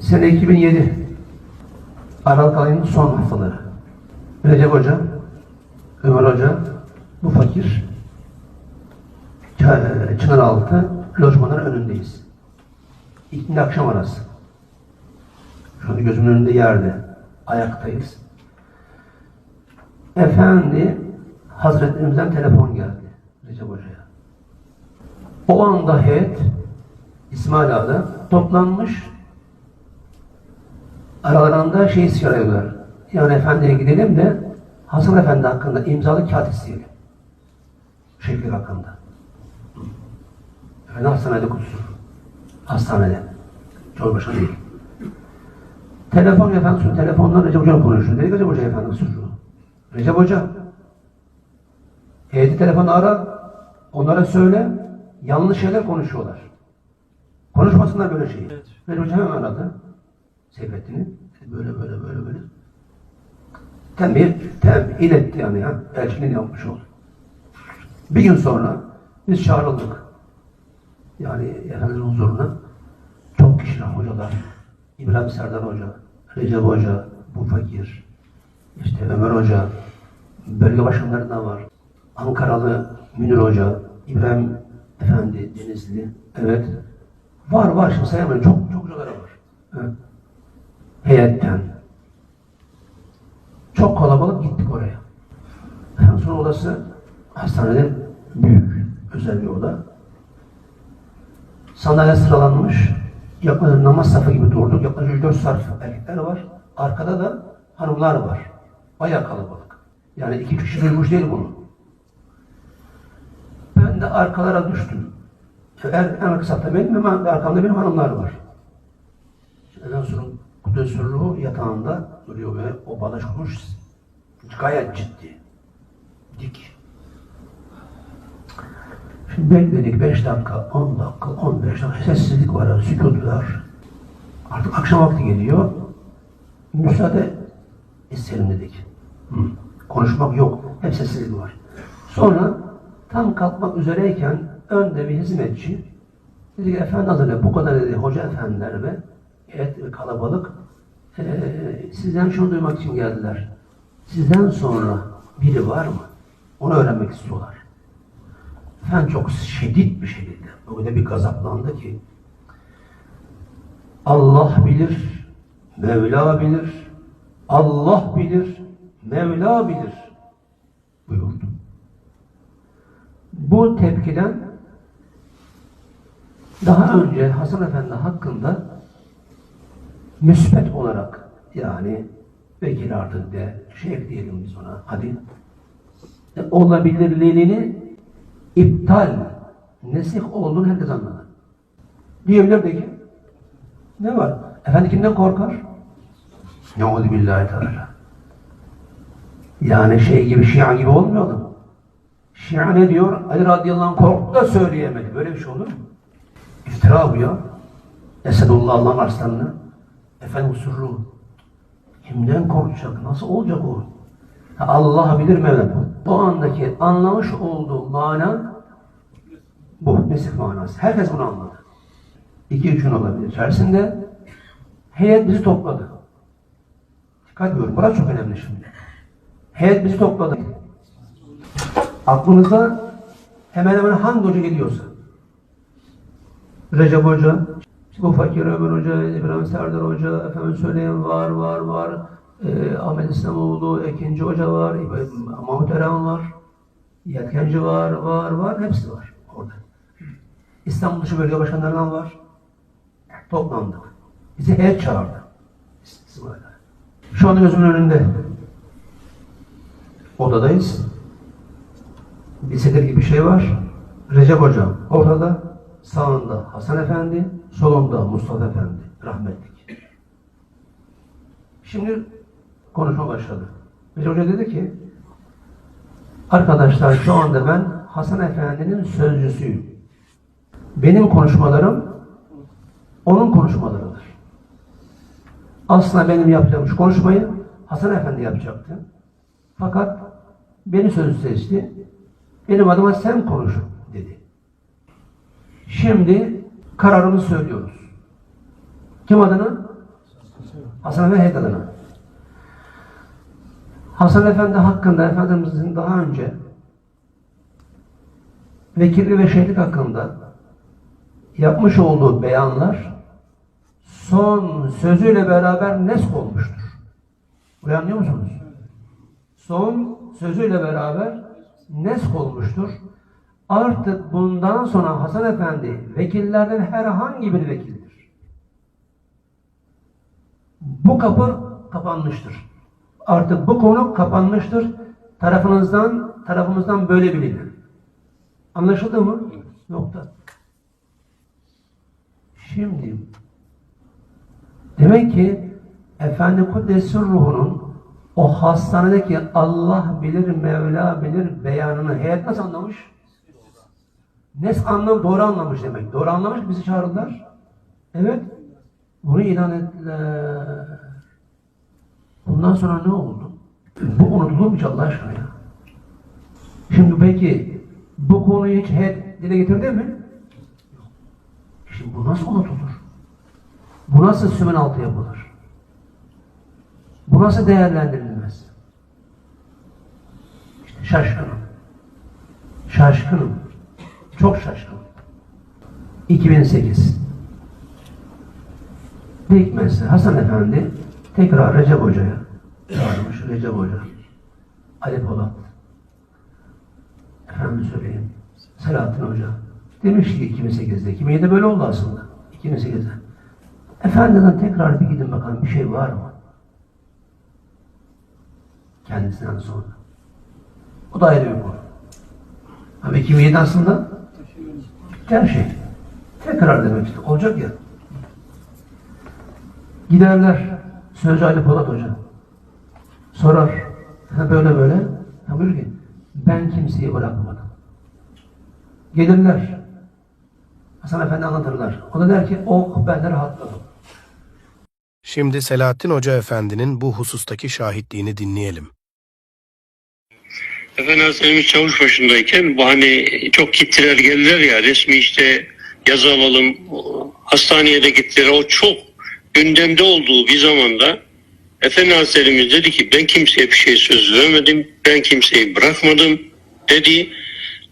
Sene 2007. Aralık ayının son haftaları. Recep Hoca, Ömer Hoca, bu fakir Çınaraltı lojmanların önündeyiz. İkindi akşam arası. Şu anda gözümün önünde yerde. Ayaktayız. Efendi Hazretlerimizden telefon geldi Recep Hoca'ya. O anda heyet İsmail Ağa'da toplanmış aralarında şey istiyorlar. Yani efendiye gidelim de Hasan Efendi hakkında imzalı kağıt isteyelim. Şekli hakkında. Efendi hastanede kutsun. Hastanede. Çorbaşa değil. Telefon efendim, sonra telefonla Recep Hoca konuşuyor. Dedi Recep Hoca efendim suçlu. Recep Hoca. Heyeti telefonu ara. Onlara söyle. Yanlış şeyler konuşuyorlar. Konuşmasınlar böyle şeyi. Recep Hoca hemen aradı. Seyfettin'i. Böyle böyle böyle böyle. Tembih, tembih iletti yani ya. Elçiliğini yapmış oldu. Bir gün sonra biz çağrıldık. Yani Efendimizin huzuruna çok kişiler, hocalar, İbrahim Serdar Hoca, Recep Hoca, bu fakir, işte Ömer Hoca, bölge başkanlarından var. Ankaralı Münir Hoca, İbrahim Efendi Denizli, evet. Var var, şimdi sayamayın, çok çok hocaları var. Evet. Heyetten. Çok kalabalık gittik oraya. En son odası hastanede büyük, özel bir oda. Sandalye sıralanmış. Yaklaşık namaz safı gibi durduk. Yaklaşık 4 saf erkekler var. Arkada da hanımlar var. Bayağı kalabalık. Yani iki kişi duymuş değil bunu. Ben de arkalara düştüm. En, en arka safta benim, hemen arkamda benim hanımlar var. Ondan sonra Sürruhu yatağında duruyor ve o bana kurmuş gayet ciddi. Dik. Şimdi bekledik 5 dakika, 10 dakika, 15 dakika sessizlik var, sükut var. Artık akşam vakti geliyor. Müsaade isteyelim dedik. Hı. Konuşmak yok. Hep sessizlik var. Sonra tam kalkmak üzereyken önde bir hizmetçi dedi ki efendi hazretleri bu kadar dedi hoca efendiler ve ve kalabalık eee, sizden şunu duymak için geldiler. Sizden sonra biri var mı? Onu öğrenmek istiyorlar. Efendim çok şiddet bir şekilde. Öyle bir gazaplandı ki Allah bilir, Mevla bilir, Allah bilir, Mevla bilir buyurdu. Bu tepkiden daha önce Hasan Efendi hakkında müspet olarak yani vekil artık de şey ekleyelim biz ona hadi e, olabilirliğini iptal nesih olduğunu herkes anladı. Diyebilirdi ki ne var? Efendi kimden korkar? Neuzu billahi teala. Yani şey gibi Şia gibi olmayalım. Şia ne diyor? Ali radıyallahu anh korktu da söyleyemedi. Böyle bir şey olur mu? İftira bu ya. Esedullah Allah'ın arslanını. Efendim sürru. Kimden korkacak? Nasıl olacak o? Allah bilir Mevla. O andaki anlamış olduğu mana bu. Mesih manası. Herkes bunu anladı. İki üç gün olabilir. İçerisinde heyet bizi topladı. Dikkat ediyorum. Burası çok önemli şimdi. Heyet bizi topladı. Aklınıza hemen hemen hangi hoca geliyorsa. Recep Hoca, bu Fakir Ömer Hoca, İbrahim Serdar Hoca, efendim söyleyen var, var, var. Ee, Ahmet İslamoğlu, Ekinci Hoca var, Mahmut Eren var, Yetkenci var, var, var. Hepsi var orada. İstanbul dışı bölge başkanlarından var. Toplandık. Bizi heyet çağırdı. Şu anda gözümün önünde. Odadayız. Bir sedir gibi bir şey var. Recep Hocam ortada. Sağında Hasan Efendi, solunda Mustafa Efendi. Rahmetlik. Şimdi konuşma başladı. Recep Hoca dedi ki Arkadaşlar şu anda ben Hasan Efendi'nin sözcüsüyüm. Benim konuşmalarım onun konuşmalarıdır. Aslında benim yapacağım şu konuşmayı Hasan Efendi yapacaktı. Fakat beni sözcü seçti. Benim adıma sen konuş dedi. Şimdi kararımızı söylüyoruz. Kim adına? Hasan Efendi Heydalı'na. Hasan Efendi hakkında Efendimizin daha önce vekilli ve şehitlik hakkında yapmış olduğu beyanlar son sözüyle beraber nesk olmuştur. Burayı anlıyor musunuz? Son sözüyle beraber nesk olmuştur. Artık bundan sonra Hasan Efendi vekillerden herhangi bir vekildir. Bu kapı kapanmıştır. Artık bu konu kapanmıştır. Tarafınızdan, tarafımızdan böyle bilin. Anlaşıldı mı? Nokta. Şimdi demek ki Efendi Kuddes'in ruhunun o hastanedeki Allah bilir, Mevla bilir beyanını heyet nasıl anlamış? Nes anlam doğru anlamış demek. Doğru anlamış bizi çağırdılar. Evet. Bunu ilan ettiler. Bundan sonra ne oldu? Bu unutulur mu Allah aşkına ya? Şimdi peki bu konuyu hiç heyet dile getirdi mi? Şimdi bu nasıl unutulur? Bu nasıl sümen altı yapılır? Bu nasıl değerlendirilmez? İşte şaşkınım. Şaşkınım. Çok şaşkınım. 2008 Dikmesi Hasan Efendi tekrar Recep Hoca'ya çağırmış Recep Hoca. Ali Polat. Efendim söyleyeyim. Selahattin Hoca. Demiş ki 2008'de. 2007'de böyle oldu aslında. 2008'de. Efendiden tekrar bir gidin bakalım bir şey var mı? Kendisinden sonra. O da ayrı bir konu. Ama 2007 aslında her şey. Tekrar demek işte. Olacak ya. Giderler. Sözcü Ali Polat Hoca. Sorar. Ha böyle böyle. Ha buyur ki ben kimseyi bırakmadım. Gelirler. Hasan Efendi anlatırlar. O da der ki oh ben de rahatladım. Şimdi Selahattin Hoca Efendi'nin bu husustaki şahitliğini dinleyelim. Efendim Hazretlerimiz çavuş başındayken bu hani çok gittiler geldiler ya resmi işte yazı alalım hastaneye de gittiler. O çok gündemde olduğu bir zamanda Efendi Hazretlerimiz dedi ki ben kimseye bir şey söz vermedim ben kimseyi bırakmadım dedi.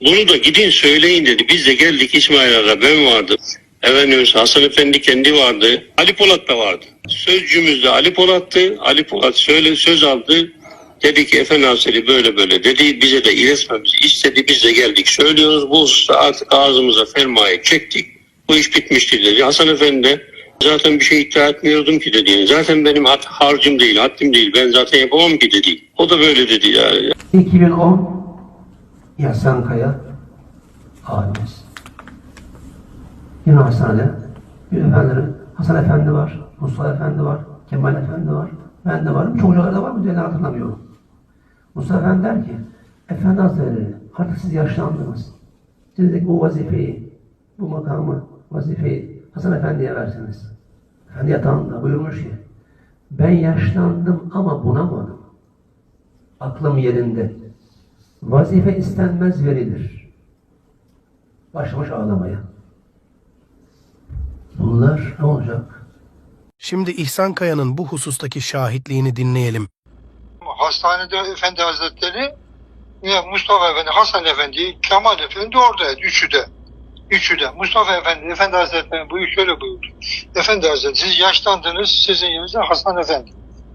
Bunu da gidin söyleyin dedi. Biz de geldik İsmail Aga ben vardım Efendimiz Hasan Efendi kendi vardı Ali Polat da vardı. Sözcümüzde Ali Polat'tı. Ali Polat söyle söz aldı Dedi ki Efendi Hazretleri böyle böyle dedi. Bize de iletmemizi istedi. Biz de geldik söylüyoruz. Bu hususta artık ağzımıza fermayı çektik. Bu iş bitmiştir dedi. Hasan Efendi de zaten bir şey iddia etmiyordum ki dedi. Zaten benim hat, harcım değil, haddim değil. Ben zaten yapamam ki dedi. O da böyle dedi yani. 2010 Yasan Kaya abimiz. Yine hastanede bir efendileri Hasan Efendi var, Mustafa Efendi var, Kemal Efendi var. Ben de varım. Çok hocalar da var mı diye hatırlamıyorum. Mustafa Efendi der ki Efendi Hazretleri artık siz yaşlandınız. Sizdeki bu vazifeyi, bu makamı, vazifeyi Hasan Efendi'ye verseniz. Efendi yatağında buyurmuş ki ben yaşlandım ama bunamadım. Aklım yerinde. Vazife istenmez verilir. Başlamış ağlamaya. Bunlar ne olacak? Şimdi İhsan Kaya'nın bu husustaki şahitliğini dinleyelim. Hastanede Efendi Hazretleri Mustafa Efendi, Hasan Efendi, Kemal Efendi oradaydı. Üçü de. Üçü de. Mustafa Efendi, Efendi Hazretleri bu şöyle buyurdu. Efendi Hazretleri siz yaşlandınız, sizin yerinizde Hasan Efendi.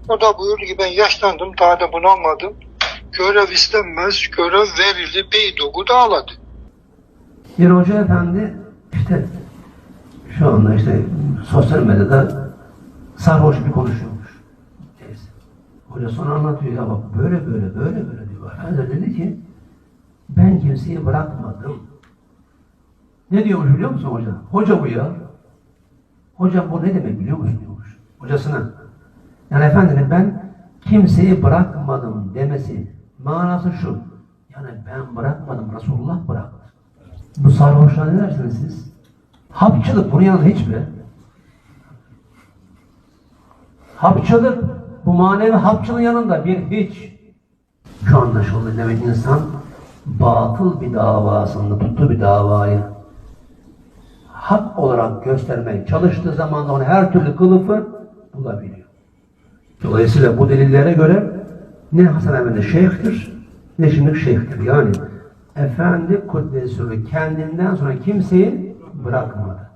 O da buyurdu ki ben yaşlandım, daha da bunalmadım. Görev istenmez, görev verildi, Beydoğu dağladı. Bir hoca efendi işte şu anda işte sosyal medyada sarhoş bir konuşuyormuş. Hoca sonra anlatıyor ya bak böyle böyle böyle böyle diyor. Efendi dedi ki ben kimseyi bırakmadım. Ne diyormuş biliyor musun hoca? Hoca bu ya. Hocam bu ne demek biliyor musun diyormuş. Hocasına. Yani efendinin ben kimseyi bırakmadım demesi manası şu. Yani ben bırakmadım Resulullah bıraktı. Bu sarhoşluğa ne dersiniz siz? Hapçılık bunun yanında hiç mi? Hapçılık bu manevi hapçılığın yanında bir hiç. Şu anlaşıldı demek insan batıl bir davasında tuttu bir davayı hak olarak göstermeye çalıştığı zaman da onu her türlü kılıfı bulabiliyor. Dolayısıyla bu delillere göre ne Hasan Efendi şeyhtir ne şimdi şeyhtir. Yani Efendi Kuddesürü kendinden sonra kimseyi bırakmadı.